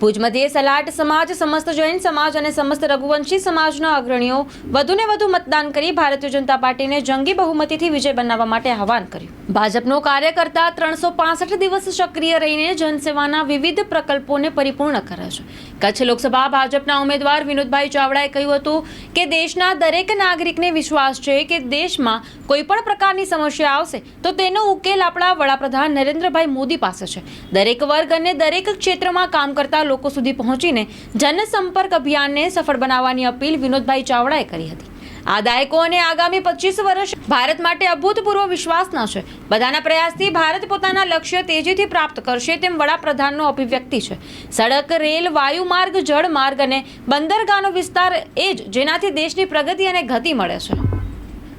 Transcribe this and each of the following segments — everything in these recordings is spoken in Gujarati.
ભુજ સલાટ સમાજ, સમસ્ત જૈન સમાજ અને સમસ્ત રઘુવંશી સમાજના અગ્રણીઓ વધુને વધુ મતદાન કરી ભારતીય જનતા પાર્ટીને જંગી બહુમતીથી વિજય બનાવવા માટે આહવાન કર્યું. ભાજપનો કાર્યકર્તા ત્રણસો પાસઠ દિવસ સક્રિય રહીને જનસેવાના વિવિધ પ્રકલ્પોને પરિપૂર્ણ કરે છે. કચ્છ લોકસભા ભાજપના ઉમેદવાર વિનોદભાઈ ચાવડાએ કહ્યું હતું કે દેશના દરેક નાગરિકને વિશ્વાસ છે કે દેશમાં કોઈ પણ પ્રકારની સમસ્યા આવશે તો તેનો ઉકેલ આપણા વડાપ્રધાન નરેન્દ્રભાઈ મોદી પાસે છે. દરેક વર્ગ અને દરેક ક્ષેત્રમાં કામ કરતા લોકો સુધી પહોંચીને જનસંપર્ક અભિયાનને સફળ બનાવવાની અપીલ વિનોદભાઈ ચાવડાએ કરી હતી. આ દાયકો અને આગામી પચીસ વર્ષ ભારત માટે અભૂતપૂર્વ વિશ્વાસના છે. બધાના પ્રયાસથી ભારત પોતાના લક્ષ્ય તેજીથી પ્રાપ્ત કરશે તેમ વડાપ્રધાનનો અભિવ્યક્તિ છે. સડક, રેલ વાયુ માર્ગ જળ માર્ગ અને બંદરગાહનો વિસ્તાર એ જ જેનાથી દેશની પ્રગતિ અને ગતિ મળે છે.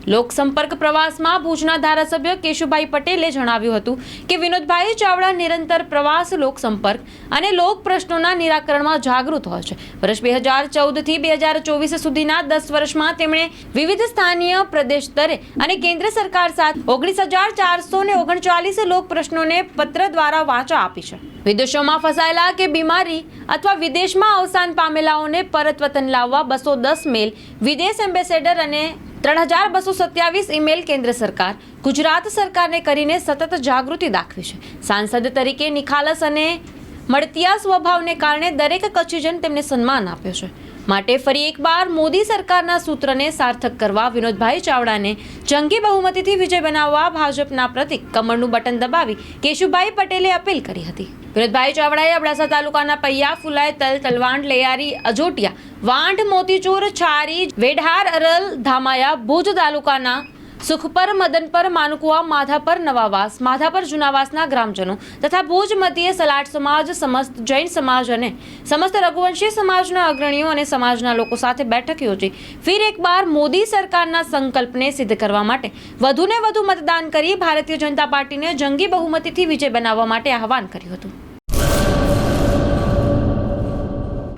લોકસંપર્ક પ્રવાસમાં ભુજના ધારાસભ્ય કેશુભાઈ પટેલે જણાવ્યું હતું કે વિનોદભાઈ ચાવડા નિરંતર પ્રવાસ, લોકસંપર્ક અને લોક પ્રશ્નોના નિરાકરણમાં જાગૃત હોય છે. વર્ષ બે હજાર ચૌદથી બે હજાર ચોવીસ સુધીના દસ વર્ષમાં તેમણે વિવિધ સ્થાનીય પ્રદેશ સ્તરે અને કેન્દ્ર સરકાર સાથે ઓગણીસ હજાર ચારસો ને ઓગણચાલીસ લોક પ્રશ્નોને પત્ર દ્વારા વાંચા આપી છે. વિદેશોમાં ફસાયેલા કે બીમારી અથવા વિદેશમાં અવસાન પામેલાઓને પરત વતન લાવવા બસો દસ મેલ, વિદેશ એમ્બેસેડર અને ત્રણ હજાર બસો સત્યાવીસ ઈમેલ કેન્દ્ર સરકાર. ગુજરાત સરકારને કરીને સતત જાગૃતિ દાખવી છે. સાંસદ તરીકે નિખાલસ અને મળતિયા સ્વભાવને કારણે દરેક કચ્છીજન તેમને સન્માન આપ્યો છે. માટે ફરી એકવાર મોદી સરકારના સૂત્રને સાર્થક કરવા વિનોદભાઈ ચાવડાને જંગી બહુમતીથી વિજય બનાવવા ભાજપના પ્રતિક કમળનું બટન દબાવી કેશુભાઈ પટેલે અપીલ કરી હતી. વિનોદભાઈ ચાવડાએ અબડાસા તાલુકાના પૈયા, ફુલાય, તલ તલવાંડ લેયારી, અજોટિયા વાંઢ, મોતીચૂર, છારી, વેઢાર, અરલ, ધામાયા, ભુજ તાલુકાના સુખપર, મદનપર, માનકુવા, માધાપર, નવાવાસ, માધાપર, જુનાવાસના ગ્રામજનો તથા ભુજ મધ્યે સલાટ સમાજ, સમસ્ત જૈન સમાજ અને સમસ્ત રઘુવંશી સમાજના અગ્રણીઓ અને સમાજના લોકો સાથે બેઠક યોજી ફિર એકવાર મોદી સરકારના સંકલ્પને સિદ્ધ કરવા માટે વધુને વધુ મતદાન કરી ભારતીય જનતા પાર્ટીને જંગી બહુમતીથી વિજય બનાવવા માટે આહવાન કર્યું હતું.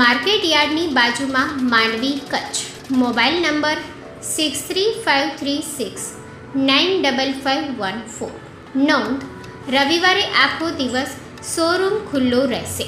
Market યાર્ડની બાજુમાં Mandvi Kutch. Mobile number six three five three six nine double five one four. નોંધ, રવિવારે આખો દિવસ શોરૂમ ખુલ્લો રહેશે.